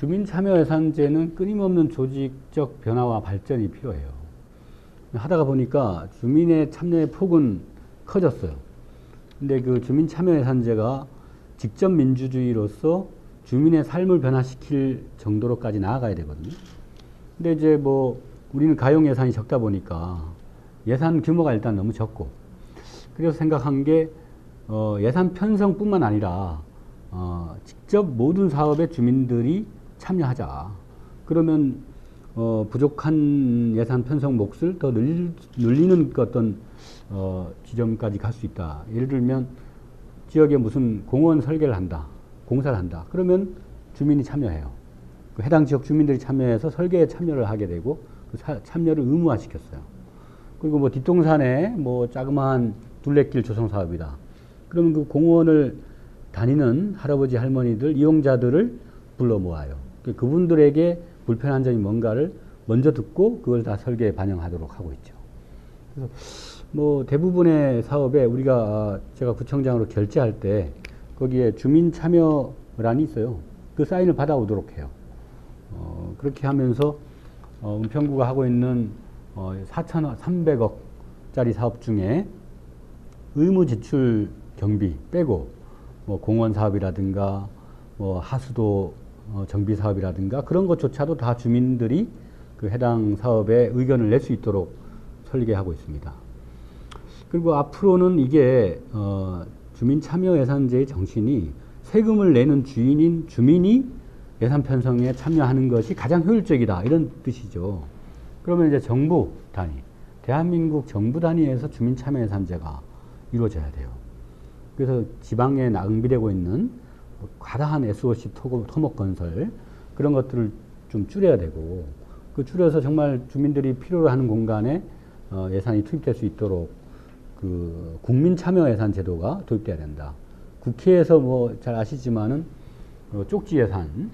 주민 참여 예산제는 끊임없는 조직적 변화와 발전이 필요해요. 하다가 보니까 주민의 참여의 폭은 커졌어요. 근데 그 주민 참여 예산제가 직접 민주주의로서 주민의 삶을 변화시킬 정도로까지 나아가야 되거든요. 근데 이제 뭐 우리는 가용 예산이 적다 보니까 예산 규모가 일단 너무 적고 그래서 생각한 게 어, 예산 편성뿐만 아니라 어, 직접 모든 사업에 주민들이 참여하자. 그러면 어, 부족한 예산 편성 몫을 더 늘리, 늘리는 그 어떤 어, 지점까지 갈 수 있다. 예를 들면 지역에 무슨 공원 설계를 한다, 공사를 한다. 그러면 주민이 참여해요. 그 해당 지역 주민들이 참여해서 설계에 참여를 하게 되고 그 사, 참여를 의무화시켰어요. 그리고 뭐 뒷동산에 뭐 자그마한 둘레길 조성 사업이다. 그러면 그 공원을 다니는 할아버지 할머니들 이용자들을 불러 모아요. 그 그분들에게 불편한 점이 뭔가를 먼저 듣고 그걸 다 설계에 반영하도록 하고 있죠. 그래서 뭐 대부분의 사업에 우리가 제가 구청장으로 결제할 때 거기에 주민 참여란이 있어요. 그 사인을 받아오도록 해요. 어, 그렇게 하면서 어, 은평구가 하고 있는 어, 4,300억짜리 사업 중에 의무 지출 경비 빼고 뭐 공원 사업이라든가 뭐 하수도 어, 정비 사업이라든가 그런 것조차도 다 주민들이 그 해당 사업에 의견을 낼 수 있도록 설계하고 있습니다. 그리고 앞으로는 이게 어, 주민 참여 예산제의 정신이 세금을 내는 주인인 주민이 예산 편성에 참여하는 것이 가장 효율적이다 이런 뜻이죠. 그러면 이제 정부 단위, 대한민국 정부 단위에서 주민 참여 예산제가 이루어져야 돼요. 그래서 지방에 낭비되고 있는 과다한 SOC 토목 건설 그런 것들을 좀 줄여야 되고 그 줄여서 정말 주민들이 필요로 하는 공간에 어, 예산이 투입될 수 있도록 그 국민 참여 예산 제도가 도입돼야 된다. 국회에서 뭐 잘 아시지만은 어, 쪽지 예산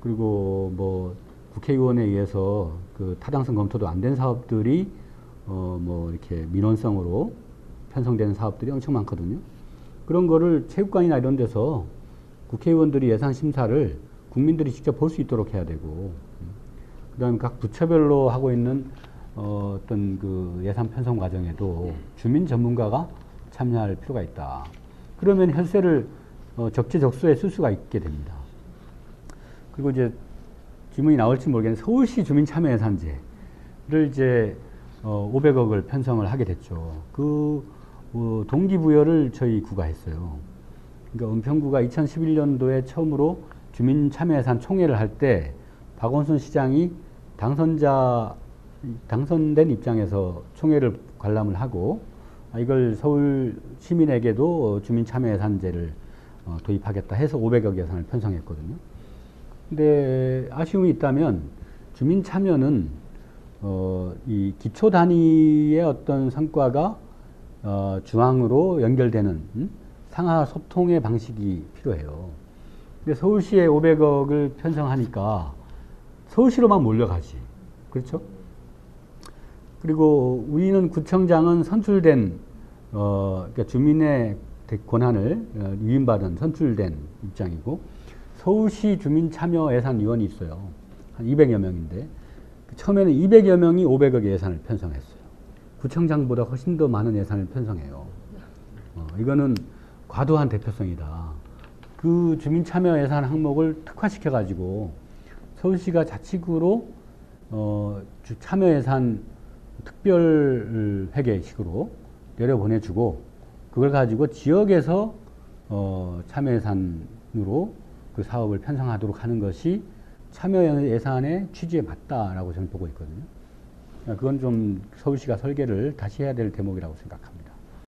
그리고 뭐 국회의원에 의해서 그 타당성 검토도 안 된 사업들이 어 뭐 이렇게 민원성으로 편성되는 사업들이 엄청 많거든요. 그런 거를 체육관이나 이런 데서 국회의원들이 예산 심사를 국민들이 직접 볼 수 있도록 해야 되고, 그 다음에 각 부처별로 하고 있는 어, 어떤 그 예산 편성 과정에도 주민 전문가가 참여할 필요가 있다. 그러면 혈세를 어, 적재적소에 쓸 수가 있게 됩니다. 그리고 이제 질문이 나올지 모르겠는데 서울시 주민 참여 예산제를 이제 어, 500억을 편성을 하게 됐죠. 그 어, 동기부여를 저희 구가 했어요. 그러니까 은평구가 2011년도에 처음으로 주민 참여 예산 총회를 할 때 박원순 시장이 당선자 당선된 입장에서 총회를 관람을 하고 아, 이걸 서울 시민에게도 주민 참여 예산제를 어, 도입하겠다 해서 500억 예산을 편성했거든요. 근데 아쉬움이 있다면 주민 참여는 어, 이 기초 단위의 어떤 성과가 어, 중앙으로 연결되는 음? 상하 소통의 방식이 필요해요. 근데 서울시에 500억을 편성하니까 서울시로만 몰려가지. 그렇죠? 그리고 우리는 구청장은 선출된 어, 그러니까 주민의 권한을 어, 위임받은 선출된 입장이고 서울시 주민 참여 예산 위원이 있어요. 한 200여 명인데 처음에는 200여 명이 500억 예산을 편성했어요. 구청장보다 훨씬 더 많은 예산을 편성해요. 어, 이거는 과도한 대표성이다. 그 주민 참여 예산 항목을 특화시켜 가지고 서울시가 자치구로 어, 참여 예산 특별 회계식으로 내려보내주고 그걸 가지고 지역에서 어, 참여 예산으로 그 사업을 편성하도록 하는 것이 참여 예산의 취지에 맞다라고 저는 보고 있거든요. 그건 좀 서울시가 설계를 다시 해야 될 대목이라고 생각합니다.